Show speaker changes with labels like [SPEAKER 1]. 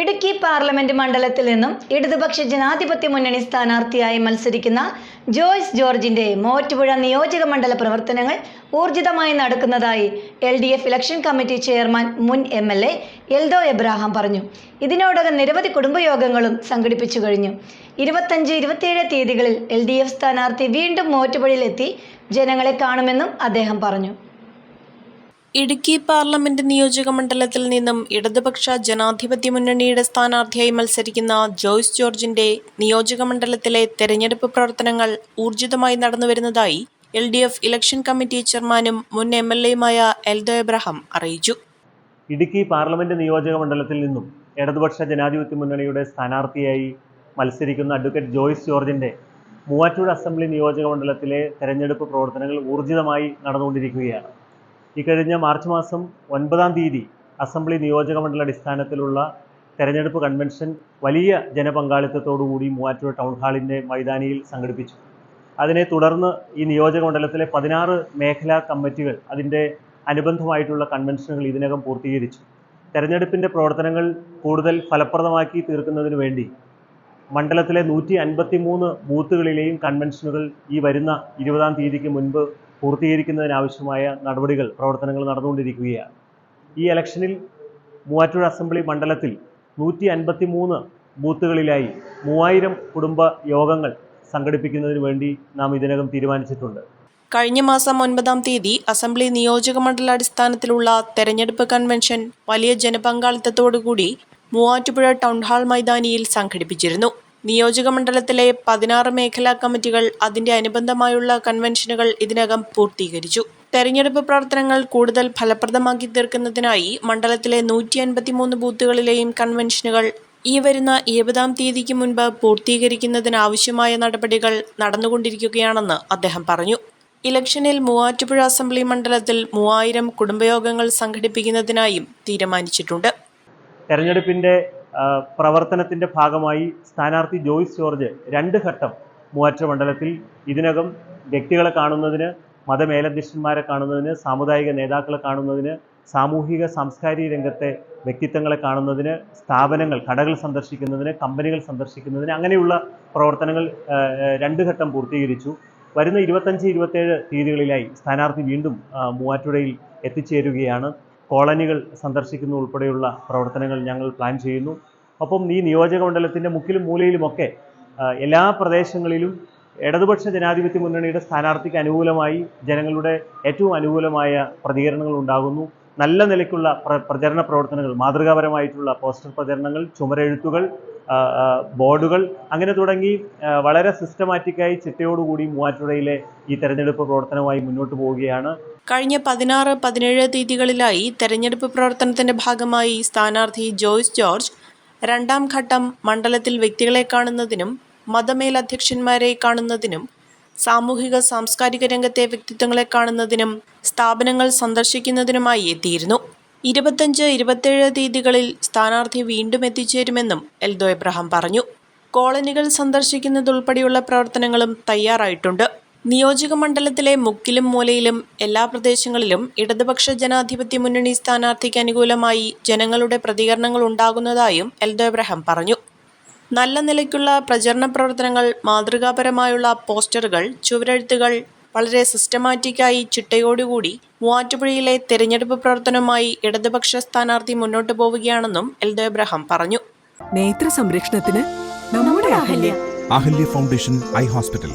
[SPEAKER 1] Idukki parliament മണ്ഡലത്തിൽ നിന്നും ഇടതുപക്ഷ ജനാധിപത്യ മുന്നണി സ്ഥാനാർത്ഥിയായി മത്സരിക്കുന്ന ജോയ്സ് ജോർജിന്റെ മോറ്റുപുഴ നിയോജക മണ്ഡല പ്രവർത്തനങ്ങൾ ഊർജിതമായി നടക്കുന്നതായി L D F election committee chairman മുൻ M L A Eldho Abraham പറഞ്ഞു. ഇതിനോടകം നിരവധി കുടുംബയോഗങ്ങളും സംഘടിപ്പിച്ചു കഴിഞ്ഞു. ഇരുപത്തഞ്ച് ഇരുപത്തിയേഴ് തീയതികളിൽ എൽ ഡി എഫ് സ്ഥാനാർത്ഥി വീണ്ടും മോറ്റുപുഴയിലെത്തി ജനങ്ങളെ കാണുമെന്നും അദ്ദേഹം പറഞ്ഞു.
[SPEAKER 2] ഇടുക്കി പാർലമെന്റ് നിയോജക മണ്ഡലത്തിൽ നിന്നും ഇടതുപക്ഷ ജനാധിപത്യ മുന്നണിയുടെ സ്ഥാനാർത്ഥിയായി മത്സരിക്കുന്ന ജോയ്സ് ജോർജിന്റെ നിയോജക മണ്ഡലത്തിലെ തെരഞ്ഞെടുപ്പ് പ്രവർത്തനങ്ങൾ ഊർജിതമായി നടന്നുവരുന്നതായി L D F election committee ചെയർമാനും മുൻ എം എൽ എയുമായ എൽദോ എബ്രഹാം അറിയിച്ചു.
[SPEAKER 3] ഇടുക്കി പാർലമെന്റ് നിയോജക മണ്ഡലത്തിൽ നിന്നും ഇടതുപക്ഷ ജനാധിപത്യ മുന്നണിയുടെ സ്ഥാനാർത്ഥിയായി മത്സരിക്കുന്ന അഡ്വക്കേറ്റ് ജോയ്സ് ജോർജിന്റെ മൂവാറ്റൂർ അസംബ്ലി നിയോജക മണ്ഡലത്തിലെ തെരഞ്ഞെടുപ്പ് പ്രവർത്തനങ്ങൾ ഊർജിതമായി നടന്നുകൊണ്ടിരിക്കുകയാണ്. ഇക്കഴിഞ്ഞ മാർച്ച് മാസം ഒൻപതാം തീയതി അസംബ്ലി നിയോജക മണ്ഡല അടിസ്ഥാനത്തിലുള്ള തെരഞ്ഞെടുപ്പ് കൺവെൻഷൻ വലിയ ജനപങ്കാളിത്തത്തോടുകൂടി മൂവാറ്റൂർ ടൗൺ ഹാളിന്റെ മൈതാനിയിൽ സംഘടിപ്പിച്ചു. അതിനെ തുടർന്ന് ഈ നിയോജക മണ്ഡലത്തിലെ പതിനാറ് മേഖലാ കമ്മിറ്റികൾ അതിന്റെ അനുബന്ധമായിട്ടുള്ള കൺവെൻഷനുകൾ ഇതിനകം പൂർത്തീകരിച്ചു. തെരഞ്ഞെടുപ്പിന്റെ പ്രവർത്തനങ്ങൾ കൂടുതൽ ഫലപ്രദമാക്കി തീർക്കുന്നതിന് വേണ്ടി മണ്ഡലത്തിലെ നൂറ്റി അൻപത്തി മൂന്ന് ബൂത്തുകളിലെയും കൺവെൻഷനുകൾ ഈ വരുന്ന ഇരുപതാം തീയതിക്ക് മുൻപ് പൂർത്തീകരിക്കുന്നതിനാവശ്യമായ നടപടികൾ പ്രവർത്തനങ്ങൾ നടന്നുകൊണ്ടിരിക്കുകയാണ്. ഈ ഇലക്ഷനിൽ മൂവാറ്റൂർ അസംബ്ലി മണ്ഡലത്തിൽ നൂറ്റി അൻപത്തി മൂന്ന് ബൂത്തുകളിലായി മൂവായിരം കുടുംബ യോഗങ്ങൾ സംഘടിപ്പിക്കുന്നതിന് വേണ്ടി നാം ഇതിനകം തീരുമാനിച്ചിട്ടുണ്ട്.
[SPEAKER 2] കഴിഞ്ഞ മാസം ഒൻപതാം തീയതി അസംബ്ലി നിയോജക മണ്ഡല അടിസ്ഥാനത്തിലുള്ള തെരഞ്ഞെടുപ്പ് കൺവെൻഷൻ വലിയ ജനപങ്കാളിത്തത്തോടുകൂടി മൂവാറ്റുപുഴ ടൗൺ ഹാൾ മൈതാനിയിൽ സംഘടിപ്പിച്ചിരുന്നു. നിയോജക മണ്ഡലത്തിലെ പതിനാറ് മേഖലാ കമ്മിറ്റികൾ അതിന്റെ അനുബന്ധമായുള്ള കൺവെൻഷനുകൾ ഇതിനകം പൂർത്തീകരിച്ചു. തെരഞ്ഞെടുപ്പ് പ്രവർത്തനങ്ങൾ കൂടുതൽ ഫലപ്രദമാക്കി തീർക്കുന്നതിനായി മണ്ഡലത്തിലെ നൂറ്റി അൻപത്തിമൂന്ന് ബൂത്തുകളിലെയും കൺവെൻഷനുകൾ ഈ വരുന്ന ഇരുപതാം തീയതിക്ക് മുൻപ് പൂർത്തീകരിക്കുന്നതിനാവശ്യമായ നടപടികൾ നടന്നുകൊണ്ടിരിക്കുകയാണെന്ന് അദ്ദേഹം പറഞ്ഞു. ഇലക്ഷനിൽ മൂവാറ്റുപുഴ അസംബ്ലി മണ്ഡലത്തിൽ മൂവായിരം കുടുംബയോഗങ്ങൾ സംഘടിപ്പിക്കുന്നതിനായും തീരുമാനിച്ചിട്ടുണ്ട്.
[SPEAKER 3] തെരഞ്ഞെടുപ്പിന്റെ പ്രവർത്തനത്തിന്റെ ഭാഗമായി സ്ഥാനാർത്ഥി ജോയ്സ് ജോർജ് രണ്ട് ഘട്ടം മൂവാറ്റ മണ്ഡലത്തിൽ ഇതിനകം വ്യക്തികളെ കാണുന്നതിന് മതമേലധ്യക്ഷന്മാരെ കാണുന്നതിന് സാമുദായിക നേതാക്കളെ കാണുന്നതിന് സാമൂഹിക സാംസ്കാരിക രംഗത്തെ വ്യക്തിത്വങ്ങളെ കാണുന്നതിന് സ്ഥാപനങ്ങൾ കടകൾ സന്ദർശിക്കുന്നതിന് കമ്പനികൾ സന്ദർശിക്കുന്നതിന് അങ്ങനെയുള്ള പ്രവർത്തനങ്ങൾ രണ്ട് ഘട്ടം പൂർത്തീകരിച്ചു. വരുന്ന ഇരുപത്തഞ്ച് ഇരുപത്തേഴ് തീയതികളിലായി സ്ഥാനാർത്ഥി വീണ്ടും മൂവാറ്റുപുഴയിൽ എത്തിച്ചേരുകയാണ്. കോളനികൾ സന്ദർശിക്കുന്ന ഉൾപ്പെടെയുള്ള പ്രവർത്തനങ്ങൾ ഞങ്ങൾ പ്ലാൻ ചെയ്യുന്നു. അപ്പം ഈ നിയോജക മണ്ഡലത്തിന്റെ മുക്കിലും മൂലയിലുമൊക്കെ എല്ലാ പ്രദേശങ്ങളിലും ഇടതുപക്ഷ ജനാധിപത്യ മുന്നണിയുടെ സ്ഥാനാർത്ഥിക്ക് അനുകൂലമായി ജനങ്ങളുടെ ഏറ്റവും അനുകൂലമായ പ്രതികരണങ്ങൾ ഉണ്ടാകുന്നു. നല്ല നിലയ്ക്കുള്ള പ്ര പ്രചരണ പ്രവർത്തനങ്ങൾ മാതൃകാപരമായിട്ടുള്ള പോസ്റ്റർ പ്രചരണങ്ങൾ ചുമരെഴുത്തുകൾ ബോർഡുകൾ അങ്ങനെ തുടങ്ങി വളരെ സിസ്റ്റമാറ്റിക്കായി ചിട്ടയോടുകൂടി മൂവാറ്റുപുഴയിലെ ഈ തെരഞ്ഞെടുപ്പ് പ്രവർത്തനവുമായി മുന്നോട്ട് പോവുകയാണ്.
[SPEAKER 2] കഴിഞ്ഞ പതിനാറ് പതിനേഴ് തീയതികളിലായി തെരഞ്ഞെടുപ്പ് പ്രവർത്തനത്തിന്റെ ഭാഗമായി സ്ഥാനാർത്ഥി ജോയ്സ് ജോർജ് രണ്ടാം ഘട്ടം മണ്ഡലത്തിൽ വ്യക്തികളെ കാണുന്നതിനും മതമേലധ്യക്ഷന്മാരെ കാണുന്നതിനും സാമൂഹിക സാംസ്കാരിക രംഗത്തെ വ്യക്തിത്വങ്ങളെ കാണുന്നതിനും സ്ഥാപനങ്ങൾ സന്ദർശിക്കുന്നതിനുമായി എത്തിയിരുന്നു. ഇരുപത്തഞ്ച് ഇരുപത്തേഴ് തീയതികളിൽ സ്ഥാനാർത്ഥി വീണ്ടും എത്തിച്ചേരുമെന്നും എൽദോ എബ്രഹാം പറഞ്ഞു. കോളനികൾ സന്ദർശിക്കുന്നതുൾപ്പെടെയുള്ള പ്രവർത്തനങ്ങളും തയ്യാറായിട്ടുണ്ട്. നിയോജക മണ്ഡലത്തിലെ മുക്കിലും മൂലയിലും എല്ലാ പ്രദേശങ്ങളിലും ഇടതുപക്ഷ ജനാധിപത്യ മുന്നണി സ്ഥാനാർത്ഥിക്ക് അനുകൂലമായി ജനങ്ങളുടെ പ്രതികരണങ്ങൾ ഉണ്ടാകുന്നതായും എൽദോ എബ്രഹാം പറഞ്ഞു. നല്ല നിലയ്ക്കുള്ള പ്രചരണ പ്രവർത്തനങ്ങൾ മാതൃകാപരമായുള്ള പോസ്റ്ററുകൾ ചുവരെഴുത്തുകൾ വളരെ സിസ്റ്റമാറ്റിക്കായി ചിട്ടയോടുകൂടി മൂവാറ്റുപുഴയിലെ തെരഞ്ഞെടുപ്പ് പ്രവർത്തനവുമായി ഇടതുപക്ഷ സ്ഥാനാർത്ഥി മുന്നോട്ടു പോവുകയാണെന്നും എൽദോ എബ്രഹാം പറഞ്ഞു.
[SPEAKER 4] നേത്ര സംരക്ഷണത്തിന് നമ്മുടെ Ahalya.
[SPEAKER 5] Ahalya foundation eye hospital.